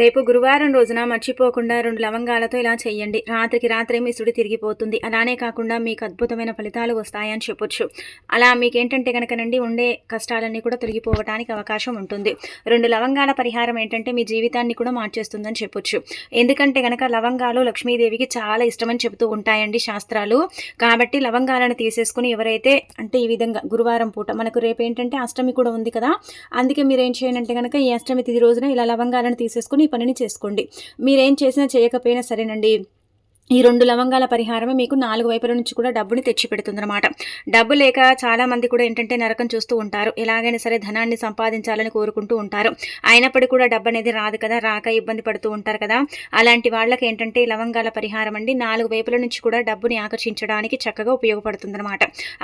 రేపు గురువారం రోజున మర్చిపోకుండా రెండు లవంగాలతో ఇలా చేయండి రాత్రికి రాత్రే మీ సుడి తిరిగిపోతుంది. అలానే కాకుండా మీకు అద్భుతమైన ఫలితాలు వస్తాయని చెప్పొచ్చు. అలా మీకేంటంటే కనుకనండి ఉండే కష్టాలన్నీ కూడా తొలగిపోవడానికి అవకాశం ఉంటుంది. రెండు లవంగాల పరిహారం ఏంటంటే మీ జీవితాన్ని కూడా మార్చేస్తుందని చెప్పొచ్చు. ఎందుకంటే కనుక లవంగాలు లక్ష్మీదేవికి చాలా ఇష్టమని చెబుతూ ఉంటాయండి శాస్త్రాలు. కాబట్టి లవంగాలను తీసేసుకుని ఎవరైతే అంటే ఈ విధంగా గురువారం పూట మనకు రేపు ఏంటంటే అష్టమి కూడా ఉంది కదా. అందుకే మీరు ఏం చేయండి అంటే కనుక ఈ అష్టమి తిది రోజున ఇలా లవంగాలను తీసేసుకుని మీ పనిని చేసుకోండి. మీరేం చేసినా చేయకపోయినా సరేనండి. ఈ రెండు లవంగాల పరిహారమే మీకు నాలుగు వైపుల నుంచి కూడా డబ్బుని తెచ్చిపెడుతుందన్నమాట. డబ్బు లేక చాలామంది కూడా ఏంటంటే నరకం చూస్తూ ఉంటారు. ఎలాగైనా సరే ధనాన్ని సంపాదించాలని కోరుకుంటూ ఉంటారు. అయినప్పటికీ కూడా డబ్బు అనేది రాదు కదా రాక ఇబ్బంది పడుతూ ఉంటారు కదా. అలాంటి వాళ్ళకి ఏంటంటే లవంగాల పరిహారం అండి. నాలుగు వైపుల నుంచి కూడా డబ్బుని ఆకర్షించడానికి చక్కగా ఉపయోగపడుతుందన్నమాట.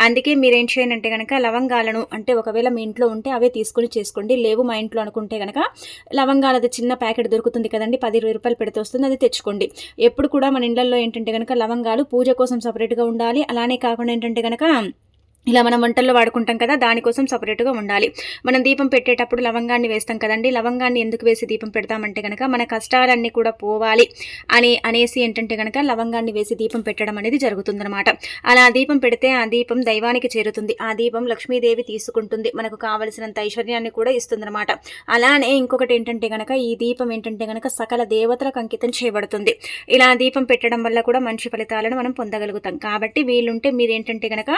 అందుకే మీరేం చేయనంటే కనుక లవంగాలను అంటే ఒకవేళ మీ ఇంట్లో ఉంటే అవే తీసుకుని చేసుకోండి. లేవు మా ఇంట్లో అనుకుంటే కనుక లవంగాలది చిన్న ప్యాకెట్ దొరుకుతుంది కదండి పది రూపాయలు పెడితే వస్తుంది అది తెచ్చుకోండి. ఎప్పుడు కూడా మన ఏంటంటే కనుక లవంగాలు పూజ కోసం సపరేట్గా ఉండాలి. అలానే కాకుండా ఏంటంటే కనుక ఇలా మనం వంటల్లో వాడుకుంటాం కదా దానికోసం సపరేట్గా ఉండాలి. మనం దీపం పెట్టేటప్పుడు లవంగాన్ని వేస్తాం కదండి. లవంగాన్ని ఎందుకు వేసి దీపం పెడతామంటే కనుక మన కష్టాలన్నీ కూడా పోవాలి అని అనేసి ఏంటంటే కనుక లవంగాన్ని వేసి దీపం పెట్టడం అనేది జరుగుతుందనమాట అలా దీపం పెడితే ఆ దీపం దైవానికి చేరుతుంది. ఆ దీపం లక్ష్మీదేవి తీసుకుంటుంది. మనకు కావలసినంత ఐశ్వర్యాన్ని కూడా ఇస్తుందనమాట అలానే ఇంకొకటి ఏంటంటే కనుక ఈ దీపం ఏంటంటే కనుక సకల దేవతలకు అంకితం చేయబడుతుంది. ఇలా దీపం పెట్టడం వల్ల కూడా మంచి ఫలితాలను మనం పొందగలుగుతాం. కాబట్టి వీలుంటే మీరు ఏంటంటే కనుక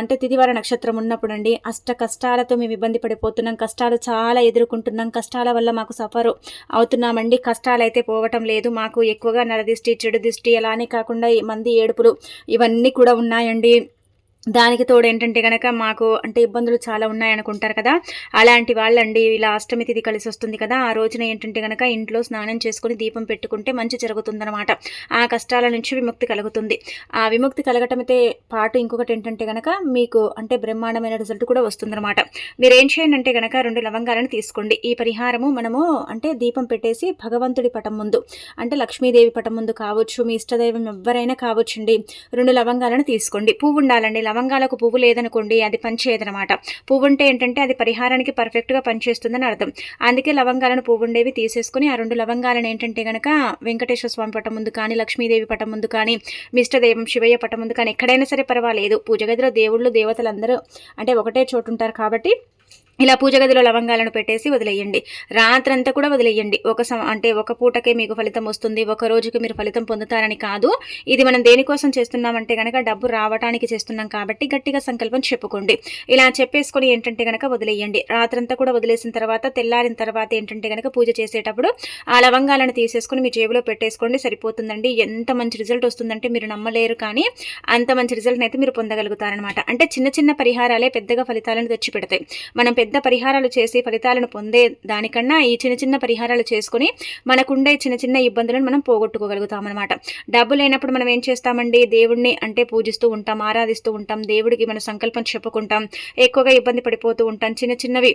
అంటే తిదివార నక్షత్రం ఉన్నప్పుడు అండి అష్ట కష్టాలతో మేము ఇబ్బంది పడిపోతున్నాం. కష్టాలు చాలా ఎదుర్కొంటున్నాం. కష్టాల వల్ల మాకు సఫరు అవుతున్నామండి. కష్టాలు అయితే పోవటం లేదు. మాకు ఎక్కువగా నరదిష్టి చెడు దిష్టి అలానే కాకుండా మంది ఏడుపులు ఇవన్నీ కూడా ఉన్నాయండి. దానికి తోడు ఏంటంటే కనుక మాకు అంటే ఇబ్బందులు చాలా ఉన్నాయనుకుంటారు కదా. అలాంటి వాళ్ళండి ఇలా అష్టమి తిథి కలిసి వస్తుంది కదా. ఆ రోజున ఏంటంటే కనుక ఇంట్లో స్నానం చేసుకుని దీపం పెట్టుకుంటే మంచి జరుగుతుందన్నమాట. ఆ కష్టాల నుంచి విముక్తి కలుగుతుంది. ఆ విముక్తి కలగటమితే పాటు ఇంకొకటి ఏంటంటే కనుక మీకు అంటే బ్రహ్మాండమైన రిజల్ట్ కూడా వస్తుందన్నమాట. మీరు ఏం చేయండి అంటే కనుక రెండు లవంగాలను తీసుకోండి. ఈ పరిహారము మనము అంటే దీపం పెట్టేసి భగవంతుడి పటం ముందు అంటే లక్ష్మీదేవి పటం ముందు కావచ్చు మీ ఇష్టదైవం ఎవరైనా కావచ్చండి. రెండు లవంగాలను తీసుకోండి. పువ్వు ఉండాలండి. లవంగాలకు పువ్వు లేదనుకోండి అది పనిచేయదనమాట పువ్వు ఉంటే ఏంటంటే అది పరిహారానికి పర్ఫెక్ట్గా పనిచేస్తుందని అర్థం. అందుకే లవంగాలను పువ్వు ఉండేవి తీసేసుకుని ఆ రెండు లవంగాలను ఏంటంటే కనుక వెంకటేశ్వర స్వామి పటం ముందు కానీ లక్ష్మీదేవి పటం ముందు కానీ మిష్టదేవం శివయ్య పటం ముందు కానీ ఎక్కడైనా సరే పర్వాలేదు. పూజ గదిలో దేవుళ్ళు దేవతలందరూ అంటే ఒకటే చోటు ఉంటారు కాబట్టి ఇలా పూజ గదిలో లవంగాలను పెట్టేసి వదిలేయండి. రాత్రంతా కూడా వదిలేయండి. ఒక అంటే ఒక పూటకే మీకు ఫలితం వస్తుంది. ఒక రోజుకి మీరు ఫలితం పొందుతారని కాదు. ఇది మనం దేనికోసం చేస్తున్నామంటే కనుక డబ్బు రావడానికి చేస్తున్నాం కాబట్టి గట్టిగా సంకల్పం చెప్పుకోండి. ఇలా చెప్పేసుకొని ఏంటంటే కనుక వదిలేయండి. రాత్రంతా కూడా వదిలేసిన తర్వాత తెల్లారిన తర్వాత ఏంటంటే కనుక పూజ చేసేటప్పుడు ఆ లవంగాలను తీసేసుకొని మీ జేబులో పెట్టేసుకోండి. సరిపోతుందండి. ఎంత మంచి రిజల్ట్ వస్తుందంటే మీరు నమ్మలేరు కానీ అంత మంచి రిజల్ట్ని అయితే మీరు పొందగలుగుతారనమాట అంటే చిన్న చిన్న పరిహారాలే పెద్దగా ఫలితాలను తెచ్చిపెడతాయి. మనం పెద్ద పరిహారాలు చేసి ఫలితాలను పొందే దానికన్నా ఈ చిన్న చిన్న పరిహారాలు చేసుకుని మనకుండే చిన్న చిన్న ఇబ్బందులను మనం పోగొట్టుకోగలుగుతాం అనమాట డబ్బు లేనప్పుడు మనం ఏం చేస్తామండి? దేవుడిని అంటే పూజిస్తూ ఉంటాం ఆరాధిస్తూ ఉంటాం దేవుడికి మన సంకల్పం చెప్పుకుంటాం ఎక్కువగా ఇబ్బంది పడిపోతూ ఉంటాం చిన్న చిన్నవి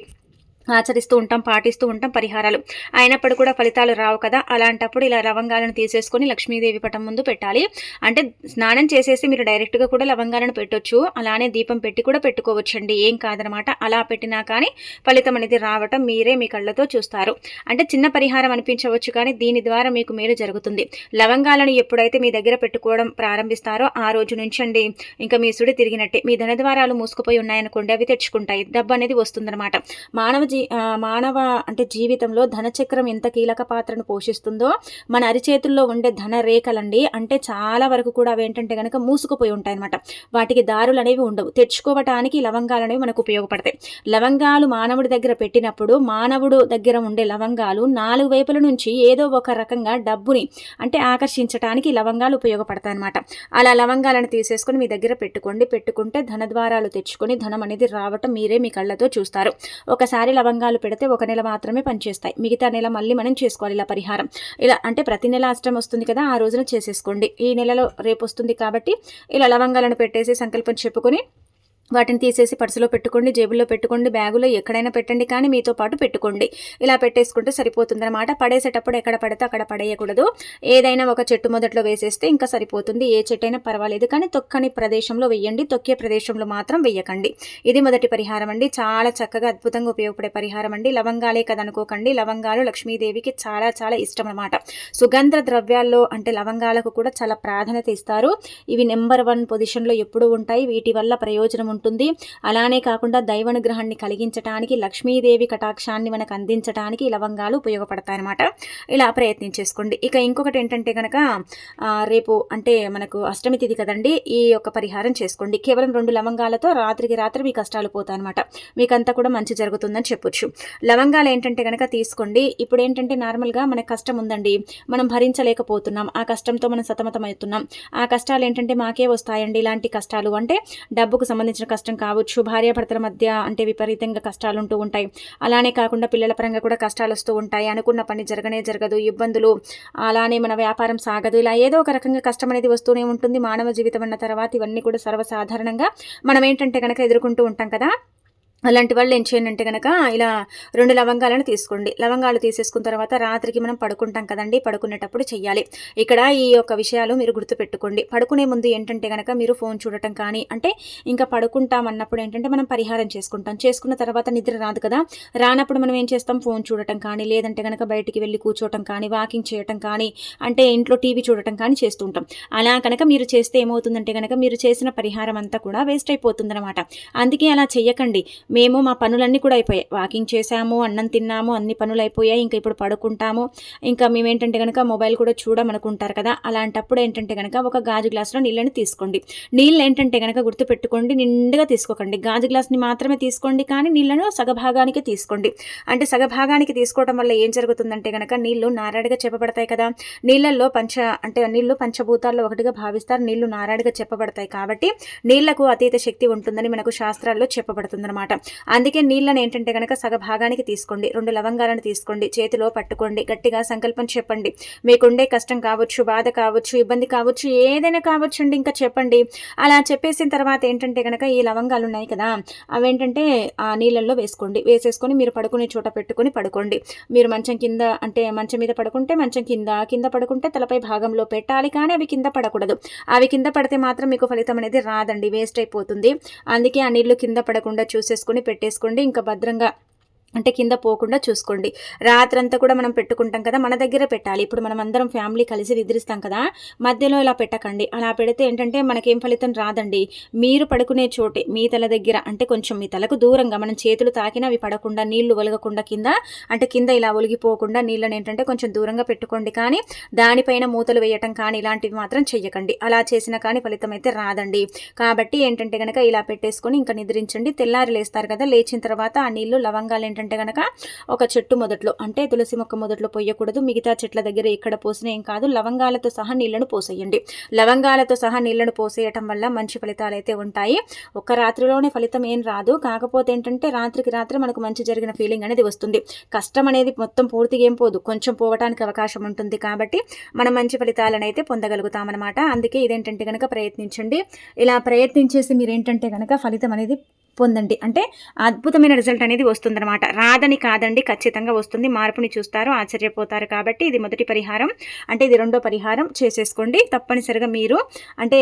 ఆచరిస్తూ ఉంటాం పాటిస్తూ ఉంటాం పరిహారాలు. అయినప్పుడు కూడా ఫలితాలు రావు కదా. అలాంటప్పుడు ఇలా లవంగాలను తీసేసుకొని లక్ష్మీదేవి పటం ముందు పెట్టాలి. అంటే స్నానం చేసేసి మీరు డైరెక్ట్గా కూడా లవంగాలను పెట్టొచ్చు. అలానే దీపం పెట్టి కూడా పెట్టుకోవచ్చండి. ఏం కాదనమాట. అలా పెట్టినా కానీ ఫలితం అనేది రావటం మీరే మీ కళ్ళతో చూస్తారు. అంటే చిన్న పరిహారం అనిపించవచ్చు కానీ దీని ద్వారా మీకు మేలు జరుగుతుంది. లవంగాలను ఎప్పుడైతే మీ దగ్గర పెట్టుకోవడం ప్రారంభిస్తారో ఆ రోజు నుంచండి. ఇంకా మీ సుడి తిరిగినట్టే. మీ ధనద్వారాలు మూసుకుపోయి ఉన్నాయనుకోండి అవి తెచ్చుకుంటాయి. డబ్బు అనేది వస్తుందన్నమాట మానవ జీ మానవ అంటే జీవితంలో ధనచక్రం ఎంత కీలక పాత్రను పోషిస్తుందో మన అరిచేతుల్లో ఉండే ధన రేఖలండి అంటే చాలా వరకు కూడా అవి ఏంటంటే కనుక మూసుకుపోయి ఉంటాయి అనమాట వాటికి దారులు అనేవి ఉండవు. తెచ్చుకోవటానికి లవంగాలు అనేవి మనకు ఉపయోగపడతాయి. లవంగాలు మానవుడి దగ్గర పెట్టినప్పుడు మానవుడు దగ్గర ఉండే లవంగాలు నాలుగు వైపుల నుంచి ఏదో ఒక రకంగా డబ్బుని అంటే ఆకర్షించడానికి లవంగాలు ఉపయోగపడతాయి అనమాట అలా లవంగాలను తీసేసుకొని మీ దగ్గర పెట్టుకోండి. పెట్టుకుంటే ధన ద్వారాలు తెచ్చుకొని ధనం అనేది రావటం మీరే మీ కళ్ళతో చూస్తారు. ఒకసారి లవంగాలు పెడితే ఒక నెల మాత్రమే పనిచేస్తాయి. మిగతా నెల మళ్ళీ మనం చేసుకోవాలి. ఇలా పరిహారం. ఇలా అంటే ప్రతి నెల అష్టం వస్తుంది కదా ఆ రోజున చేసేసుకోండి. ఈ నెలలో రేపు వస్తుంది కాబట్టి ఇలా లవంగాలను పెట్టేసి సంకల్పం చెప్పుకొని వాటిని తీసేసి పర్సులో పెట్టుకోండి జేబుల్లో పెట్టుకోండి బ్యాగులో ఎక్కడైనా పెట్టండి కానీ మీతో పాటు పెట్టుకోండి. ఇలా పెట్టేసుకుంటే సరిపోతుంది అనమాట పడేసేటప్పుడు ఎక్కడ పడితే అక్కడ పడేయకూడదు. ఏదైనా ఒక చెట్టు మొదట్లో వేసేస్తే ఇంకా సరిపోతుంది. ఏ చెట్టు అయినా పర్వాలేదు కానీ తొక్కని ప్రదేశంలో వెయ్యండి తొక్కే ప్రదేశంలో మాత్రం వెయ్యకండి ఇది మొదటి పరిహారం అండి. చాలా చక్కగా అద్భుతంగా ఉపయోగపడే పరిహారం అండి. లవంగాలే కదా అనుకోకండి. లవంగాలు లక్ష్మీదేవికి చాలా చాలా ఇష్టం అనమాట సుగంధ ద్రవ్యాల్లో అంటే లవంగాలకు కూడా చాలా ప్రాధాన్యత ఇస్తారు. ఇవి నెంబర్ వన్ పొజిషన్లో ఎప్పుడూ ఉంటాయి. వీటి వల్ల ప్రయోజనం ఉంటుంది. అలానే కాకుండా దైవానుగ్రహాన్ని కలిగించడానికి లక్ష్మీదేవి కటాక్షాన్ని మనకు అందించడానికి లవంగాలు ఉపయోగపడతాయన్నమాట. ఇలా ప్రయత్నం చేసుకోండి. ఇక ఇంకొకటి ఏంటంటే కనుక రేపు అంటే మనకు అష్టమి తిథి కదండి ఈ యొక్క పరిహారం చేసుకోండి. కేవలం రెండు లవంగాలతో రాత్రికి రాత్రి మీ కష్టాలు పోతాయన్నమాట. మీకంతా కూడా మంచి జరుగుతుందని చెప్పొచ్చు. లవంగాలు ఏంటంటే కనుక తీసుకోండి. ఇప్పుడు ఏంటంటే నార్మల్గా మనకు కష్టం ఉందండి. మనం భరించలేకపోతున్నాం. ఆ కష్టంతో మనం సతమతం అవుతున్నాం ఆ కష్టాలు ఏంటంటే మాకే వస్తాయండి. ఇలాంటి కష్టాలు అంటే డబ్బుకు సంబంధించిన కష్టం కావచ్చు భార్యాభర్తల మధ్య అంటే విపరీతంగా కష్టాలు ఉంటూ ఉంటాయి. అలానే కాకుండా పిల్లల పరంగా కూడా కష్టాలు వస్తూ ఉంటాయి. అనుకున్న పని జరగనే జరగదు ఇబ్బందులు అలానే మన వ్యాపారం సాగదు. ఇలా ఏదో ఒక రకంగా కష్టం అనేది వస్తూనే ఉంటుంది. మానవ జీవితం అన్న తర్వాత ఇవన్నీ కూడా సర్వసాధారణంగా మనం ఏంటంటే కనుక ఎదుర్కొంటూ ఉంటాం కదా? అలాంటి వాళ్ళు ఏం చేయండి అంటే కనుక ఇలా రెండు లవంగాలను తీసుకోండి. లవంగాలు తీసేసుకున్న తర్వాత రాత్రికి మనం పడుకుంటాం కదండి పడుకునేటప్పుడు చెయ్యాలి. ఇక్కడ ఈ యొక్క విషయాలు మీరు గుర్తుపెట్టుకోండి. పడుకునే ముందు ఏంటంటే కనుక మీరు ఫోన్ చూడటం కానీ అంటే ఇంకా పడుకుంటాం అన్నప్పుడు ఏంటంటే మనం పరిహారం చేసుకుంటాం. చేసుకున్న తర్వాత నిద్ర రాదు కదా. రానప్పుడు మనం ఏం చేస్తాం? ఫోన్ చూడటం కానీ లేదంటే కనుక బయటికి వెళ్ళి కూర్చోవటం కానీ వాకింగ్ చేయటం కానీ అంటే ఇంట్లో టీవీ చూడటం కానీ చేస్తూ ఉంటాం. అలా కనుక మీరు చేస్తే ఏమవుతుందంటే కనుక మీరు చేసిన పరిహారం అంతా కూడా వేస్ట్ అయిపోతుంది అందుకే అలా చెయ్యకండి. మేము మా పనులన్నీ కూడా అయిపోయాయి. వాకింగ్ చేసాము అన్నం తిన్నాము అన్ని పనులు అయిపోయాయి ఇంకా ఇప్పుడు పడుకుంటాము. ఇంకా మేము ఏంటంటే కనుక మొబైల్ కూడా చూడమనుకుంటారు కదా అలాంటప్పుడు ఏంటంటే కనుక ఒక గాజు గ్లాసులో నీళ్ళని తీసుకోండి. నీళ్ళు ఏంటంటే కనుక గుర్తుపెట్టుకోండి నిండుగా తీసుకోకండి. గాజు గ్లాస్ని మాత్రమే తీసుకోండి కానీ నీళ్ళను సగభాగానికి తీసుకోండి. అంటే సగభాగానికి తీసుకోవడం వల్ల ఏం జరుగుతుందంటే కనుక నీళ్ళు నారాడిగా చెప్పబడతాయి కదా నీళ్ళల్లో పంచ అంటే నీళ్ళు పంచభూతాల్లో ఒకటిగా భావిస్తారు. నీళ్ళు నారాడిగా చెప్పబడతాయి కాబట్టి నీళ్ళకు అతీత శక్తి ఉంటుందని మనకు శాస్త్రాల్లో చెప్పబడుతుందన్నమాట. అందుకే నీళ్ళని ఏంటంటే కనుక సగ భాగానికి తీసుకోండి రెండు లవంగాలను తీసుకోండి చేతిలో పట్టుకోండి గట్టిగా సంకల్పం చెప్పండి. మీకుండే కష్టం కావచ్చు బాధ కావచ్చు ఇబ్బంది కావచ్చు ఏదైనా కావచ్చు అండి ఇంకా చెప్పండి. అలా చెప్పేసిన తర్వాత ఏంటంటే కనుక ఈ లవంగాలు ఉన్నాయి కదా అవేంటంటే ఆ నీళ్ళల్లో వేసుకోండి. వేసేసుకొని మీరు పడుకునే చోట పెట్టుకొని పడుకోండి. మీరు మంచం కింద అంటే మంచం మీద పడుకుంటే మంచం కింద కింద పడుకుంటే తలపై భాగంలో పెట్టాలి కానీ అవి కింద పడకూడదు. అవి కింద పడితే మాత్రం మీకు ఫలితం అనేది రాదండి వేస్ట్ అయిపోతుంది. అందుకే ఆ నీళ్ళు కింద పడకుండా చూసేసుకుని పెట్టేసుకోండి. ఇంకా భద్రంగా అంటే కింద పోకుండా చూసుకోండి. రాత్రంతా కూడా మనం పెట్టుకుంటాం కదా మన దగ్గర పెట్టాలి. ఇప్పుడు మనం అందరం ఫ్యామిలీ కలిసి నిద్రిస్తాం కదా మధ్యలో ఇలా పెట్టకండి. అలా పెడితే ఏంటంటే మనకేం ఫలితం రాదండి. మీరు పడుకునే చోటే మీ తల దగ్గర అంటే కొంచెం మీ తలకు దూరంగా మనం చేతులు తాకినా అవి పడకుండా నీళ్ళు ఒలగకుండా కింద అంటే కింద ఇలా ఒలిగిపోకుండా నీళ్ళని ఏంటంటే కొంచెం దూరంగా పెట్టుకోండి. కానీ దానిపైన మూతలు వేయటం కానీ ఇలాంటివి మాత్రం చెయ్యకండి. అలా చేసినా కానీ ఫలితం అయితే రాదండి. కాబట్టి ఏంటంటే కనుక ఇలా పెట్టేసుకొని ఇంకా నిద్రించండి. తెల్లారి లేస్తారు కదా లేచిన తర్వాత ఆ నీళ్ళు లవంగాలు ఏంటంటే ఏంటంటే కనుక ఒక చెట్టు మొదట్లో అంటే తులసి మొక్క మొదట్లో పోయకూడదు. మిగతా చెట్ల దగ్గర ఎక్కడ పోసిన ఏం కాదు. లవంగాలతో సహా నీళ్ళను పోసేయండి. లవంగాలతో సహా నీళ్ళను పోసేయటం వల్ల మంచి ఫలితాలు అయితే ఉంటాయి. ఒక రాత్రిలోనే ఫలితం ఏం రాదు. కాకపోతే ఏంటంటే రాత్రికి రాత్రి మనకు మంచి జరిగిన ఫీలింగ్ అనేది వస్తుంది. కష్టం అనేది మొత్తం పూర్తిగా ఏం పోదు. కొంచెం పోవడానికి అవకాశం ఉంటుంది కాబట్టి మనం మంచి ఫలితాలను అయితే పొందగలుగుతామన్నమాట. అందుకే ఇదేంటంటే కనుక ప్రయత్నించండి. ఇలా ప్రయత్నించేసి మీరు ఏంటంటే కనుక ఫలితం అనేది పొందండి. అంటే అద్భుతమైన రిజల్ట్ అనేది వస్తుందన్నమాట. రాదని కాదండి ఖచ్చితంగా వస్తుంది. మార్పుని చూస్తారు ఆశ్చర్యపోతారు కాబట్టి ఇది మొదటి పరిహారం. అంటే ఇది రెండో పరిహారం. చేసేసుకోండి. తప్పనిసరిగా మీరు అంటే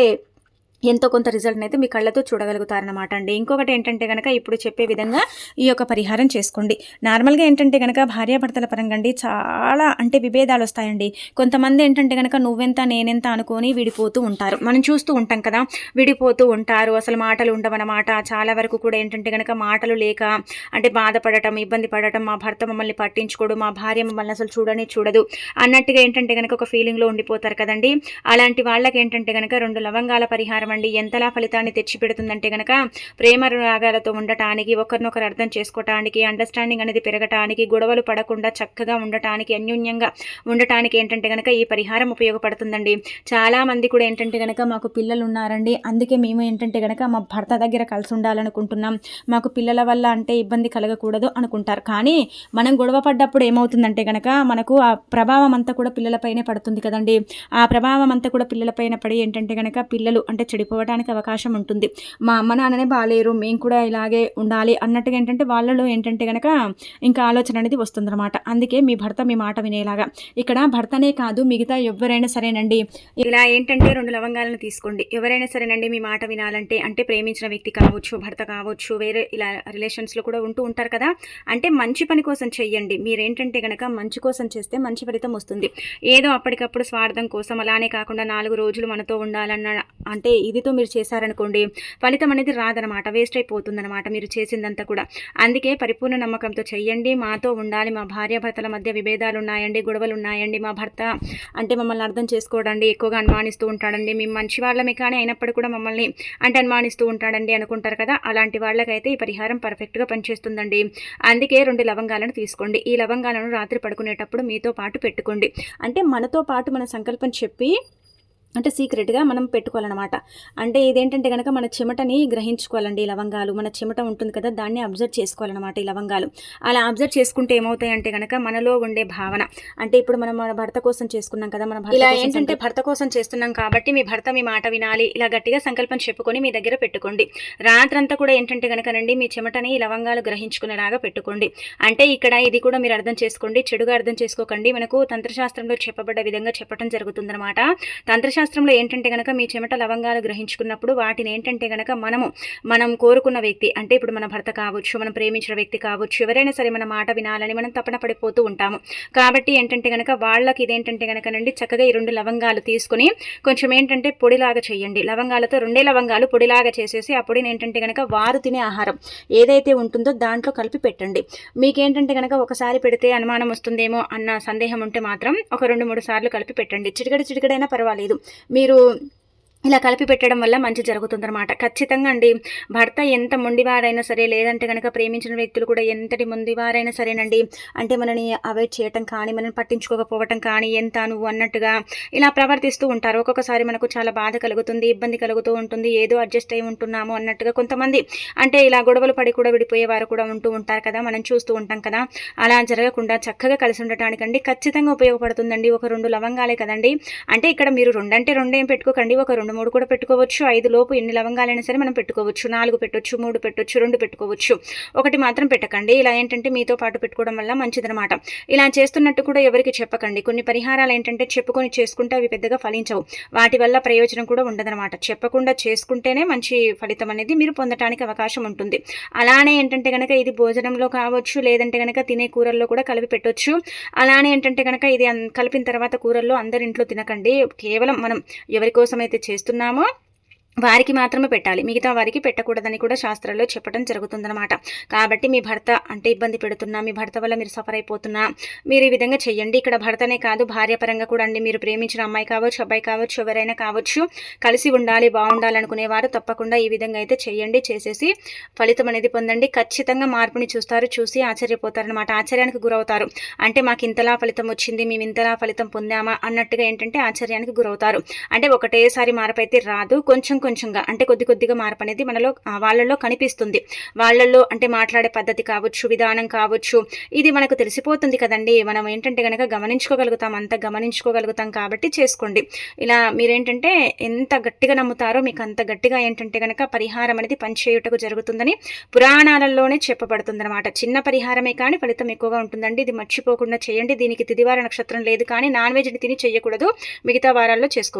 ఎంతో కొంత రిజల్ట్ని అయితే మీ కళ్ళతో చూడగలుగుతారనమాట అండి. ఇంకొకటి ఏంటంటే కనుక ఇప్పుడు చెప్పే విధంగా ఈ యొక్క పరిహారం చేసుకోండి. నార్మల్గా ఏంటంటే కనుక భార్యాభర్తల పరంగా అండి చాలా అంటే విభేదాలు వస్తాయండి. కొంతమంది ఏంటంటే కనుక నువ్వెంత నేనెంత అనుకొని విడిపోతూ ఉంటారు. మనం చూస్తూ ఉంటాం కదా విడిపోతూ ఉంటారు. అసలు మాటలు ఉండవన్నమాట. చాలా వరకు కూడా ఏంటంటే కనుక మాటలు లేక అంటే బాధపడటం ఇబ్బంది పడటం మా భర్త మమ్మల్ని పట్టించుకోడు మా భార్య మమ్మల్ని అసలు చూడని చూడదు అన్నట్టుగా ఏంటంటే కనుక ఒక ఫీలింగ్లో ఉండిపోతారు కదండి. అలాంటి వాళ్ళకి ఏంటంటే కనుక రెండు లవంగాల పరిహారం అండి ఎంతలా ఫలితాన్ని తెచ్చిపెడుతుందంటే గనక ప్రేమ రాగాలతో ఉండటానికి ఒకరినొకరు అర్థం చేసుకోవటానికి అండర్స్టాండింగ్ అనేది పెరగటానికి గొడవలు పడకుండా చక్కగా ఉండటానికి అన్యోన్యంగా ఉండటానికి ఏంటంటే కనుక ఈ పరిహారం ఉపయోగపడుతుందండి. చాలా మంది కూడా ఏంటంటే కనుక మాకు పిల్లలు ఉన్నారండి అందుకే మేము ఏంటంటే కనుక మా భర్త దగ్గర కలిసి ఉండాలనుకుంటున్నాం. మాకు పిల్లల వల్ల అంటే ఇబ్బంది కలగకూడదు అనుకుంటారు. కానీ మనం గొడవ పడ్డప్పుడు ఏమవుతుందంటే కనుక మనకు ఆ ప్రభావం అంతా కూడా పిల్లలపైనే పడుతుంది కదండి. ఆ ప్రభావం అంతా కూడా పిల్లలపైన పడి ఏంటంటే కనుక పిల్లలు అంటే చెడు చెడిపోవడానికి అవకాశం ఉంటుంది. మా అమ్మ నాన్ననే బాగాలేరు మేము కూడా ఇలాగే ఉండాలి అన్నట్టుగా ఏంటంటే వాళ్ళలో ఏంటంటే కనుక ఇంకా ఆలోచన అనేది వస్తుందన్నమాట. అందుకే మీ భర్త మీ మాట వినేలాగా. ఇక్కడ భర్తనే కాదు మిగతా ఎవరైనా సరేనండి. ఇలా ఏంటంటే రెండు లవంగాలను తీసుకోండి. ఎవరైనా సరేనండి మీ మాట వినాలంటే అంటే ప్రేమించిన వ్యక్తి కావచ్చు భర్త కావచ్చు వేరే ఇలా రిలేషన్స్లో కూడా ఉంటూ ఉంటారు కదా. అంటే మంచి పని కోసం చెయ్యండి. మీరేంటంటే కనుక మంచి కోసం చేస్తే మంచి ఫలితం వస్తుంది. ఏదో అప్పటికప్పుడు స్వార్థం కోసం అలానే కాకుండా నాలుగు రోజులు మనతో ఉండాలన్న అంటే ఇదితో మీరు చేశారనుకోండి ఫలితం అనేది రాదనమాట వేస్ట్ అయిపోతుందనమాట మీరు చేసిందంతా కూడా. అందుకే పరిపూర్ణ నమ్మకంతో చెయ్యండి మాతో ఉండాలి మా భార్యాభర్తల మధ్య విభేదాలు ఉన్నాయండి గొడవలు ఉన్నాయండి మా భర్త అంటే మమ్మల్ని అర్థం చేసుకోవడండి ఎక్కువగా అనుమానిస్తూ ఉంటాడండి మేము మంచి వాళ్ళమే కానీ అయినప్పుడు కూడా మమ్మల్ని అంటే అనుమానిస్తూ ఉంటాడండి అనుకుంటారు కదా అలాంటి వాళ్ళకైతే ఈ పరిహారం పర్ఫెక్ట్గా పనిచేస్తుందండి. అందుకే రెండు లవంగాలను తీసుకోండి. ఈ లవంగాలను రాత్రి పడుకునేటప్పుడు మీతో పాటు పెట్టుకోండి. అంటే మనతో పాటు మన సంకల్పం చెప్పి అంటే సీక్రెట్గా మనం పెట్టుకోవాలన్నమాట. అంటే ఇదేంటంటే కనుక మన చెమటని గ్రహించుకోవాలండి ఈ లవంగాలు. మన చెమట ఉంటుంది కదా దాన్ని అబ్జర్వ్ చేసుకోవాలన్నమాట ఈ లవంగాలు. అలా అబ్జర్వ్ చేసుకుంటే ఏమవుతాయంటే కనుక మనలో ఉండే భావన. అంటే ఇప్పుడు మనం మన భర్త కోసం చేసుకున్నాం కదా మన ఇలా ఏంటంటే భర్త కోసం చేస్తున్నాం కాబట్టి మీ భర్త మీ మాట వినాలి. ఇలా గట్టిగా సంకల్పం చెప్పుకొని మీ దగ్గర పెట్టుకోండి. రాత్రంతా కూడా ఏంటంటే కనుకనండి మీ చెమటని ఈ లవంగాలు గ్రహించుకునేలాగా పెట్టుకోండి. అంటే ఇక్కడ ఇది కూడా మీరు అర్థం చేసుకోండి చెడుగా అర్థం చేసుకోకండి. మనకు తంత్రశాస్త్రంలో చెప్పబడ్డ విధంగా చెప్పడం జరుగుతుందన్నమాట. తంత్రశాస్త్రం శాస్త్రంలో ఏంటంటే కనుక మీ చెమట లవంగాలు గ్రహించుకున్నప్పుడు వాటిని ఏంటంటే కనుక మనము మనం కోరుకున్న వ్యక్తి అంటే ఇప్పుడు మన భర్త కావచ్చు మనం ప్రేమించిన వ్యక్తి కావచ్చు ఎవరైనా సరే మన మాట వినాలని మనం తపన పడిపోతూ ఉంటాము. కాబట్టి ఏంటంటే కనుక వాళ్ళకి ఇదేంటంటే కనుకనండి చక్కగా ఈ రెండు లవంగాలు తీసుకుని కొంచెం ఏంటంటే పొడిలాగా చేయండి. లవంగాలతో రెండే లవంగాలు పొడిలాగా చేసేసి ఆ పొడిని ఏంటంటే కనుక వారు తినే ఆహారం ఏదైతే ఉంటుందో దాంట్లో కలిపి పెట్టండి. మీకేంటంటే కనుక ఒకసారి పెడితే అనుమానం వస్తుందేమో అన్న సందేహం ఉంటే మాత్రం ఒక రెండు మూడు సార్లు కలిపి పెట్టండి. చిటికడ చిటికడైనా పర్వాలేదు. మీరు ఇలా కలిపి పెట్టడం వల్ల మంచి జరుగుతుందన్నమాట. ఖచ్చితంగా అండి. భర్త ఎంత మొండివారైనా సరే లేదంటే కనుక ప్రేమించిన వ్యక్తులు కూడా ఎంతటి మొండివారైనా సరేనండి. అంటే మనని అవాయిడ్ చేయటం కానీ మనని పట్టించుకోకపోవటం కానీ ఎంత నువ్వు అన్నట్టుగా ఇలా ప్రవర్తిస్తూ ఉంటారు. ఒక్కొక్కసారి మనకు చాలా బాధ కలుగుతుంది ఇబ్బంది కలుగుతూ ఉంటుంది. ఏదో అడ్జస్ట్ అయి ఉంటున్నాము అన్నట్టుగా కొంతమంది అంటే ఇలా గొడవలు పడి కూడా విడిపోయేవారు కూడా ఉంటూ ఉంటారు కదా మనం చూస్తూ ఉంటాం కదా. అలా జరగకుండా చక్కగా కలిసి ఉండటానికండి ఖచ్చితంగా ఉపయోగపడుతుందండి. ఒక రెండు లవంగాలే కదండి. అంటే ఇక్కడ మీరు రెండంటే రెండేం పెట్టుకోకండి. ఒక రెండు రెండు మూడు కూడా పెట్టుకోవచ్చు. ఐదు లోపు ఎన్ని లవంగాలైనా సరే మనం పెట్టుకోవచ్చు. నాలుగు పెట్టొచ్చు మూడు పెట్టొచ్చు రెండు పెట్టుకోవచ్చు. ఒకటి మాత్రం పెట్టకండి. ఇలా ఏంటంటే మీతో పాటు పెట్టుకోవడం వల్ల మంచిదనమాట ఇలా చేస్తున్నట్టు కూడా ఎవరికి చెప్పకండి. కొన్ని పరిహారాలు ఏంటంటే చెప్పుకొని చేసుకుంటే అవి పెద్దగా ఫలించవు. వాటి వల్ల ప్రయోజనం కూడా ఉండదనమాట చెప్పకుండా చేసుకుంటేనే మంచి ఫలితం అనేది మీరు పొందడానికి అవకాశం ఉంటుంది. అలానే ఏంటంటే కనుక ఇది భోజనంలో కావచ్చు లేదంటే కనుక తినే కూరల్లో కూడా కలిపి పెట్టొచ్చు. అలానే ఏంటంటే కనుక ఇది కలిపిన తర్వాత కూరల్లో అందరి ఇంట్లో తినకండి. కేవలం మనం ఎవరి కోసం అయితే చేస్తున్నామో. వారికి మాత్రమే పెట్టాలి. మిగతా వారికి పెట్టకూడదని కూడా శాస్త్రాల్లో చెప్పడం జరుగుతుందన్నమాట. కాబట్టి మీ భర్త అంటే ఇబ్బంది పెడుతున్నా మీ భర్త వల్ల మీరు సఫర్ అయిపోతున్నా మీరు ఈ విధంగా చెయ్యండి. ఇక్కడ భర్తనే కాదు భార్య పరంగా కూడా అండి. మీరు ప్రేమించిన అమ్మాయి కావచ్చు అబ్బాయి కావచ్చు ఎవరైనా కావచ్చు కలిసి ఉండాలి బాగుండాలనుకునేవారు తప్పకుండా ఈ విధంగా అయితే చెయ్యండి. చేసేసి ఫలితం అనేది పొందండి. ఖచ్చితంగా మార్పుని చూస్తారు చూసి ఆశ్చర్యపోతారనమాట ఆశ్చర్యానికి గురవుతారు. అంటే మాకు ఇంతలా ఫలితం వచ్చింది మేము ఇంతలా ఫలితం పొందామా అన్నట్టుగా ఏంటంటే ఆశ్చర్యానికి గురవుతారు. అంటే ఒకటేసారి మార్పు అయితే రాదు. కొంచెం కొంచెంగా అంటే కొద్ది కొద్దిగా మార్పు అనేది మనలో వాళ్ళల్లో కనిపిస్తుంది. వాళ్ళల్లో అంటే మాట్లాడే పద్ధతి కావచ్చు విధానం కావచ్చు ఇది మనకు తెలిసిపోతుంది కదండి. మనం ఏంటంటే కనుక గమనించుకోగలుగుతాం అంత గమనించుకోగలుగుతాం కాబట్టి చేసుకోండి. ఇలా మీరేంటంటే ఎంత గట్టిగా నమ్ముతారో మీకు అంత గట్టిగా ఏంటంటే కనుక పరిహారం అనేది పనిచేయుటకు జరుగుతుందని పురాణాలలోనే చెప్పబడుతుంది అనమాట చిన్న పరిహారమే కానీ ఫలితం ఎక్కువగా ఉంటుందండి. ఇది మర్చిపోకుండా చేయండి. దీనికి తిదివార నక్షత్రం లేదు కానీ నాన్ వెజ్ని తిని చేయకూడదు. మిగతా వారాల్లో చేసుకోవచ్చు.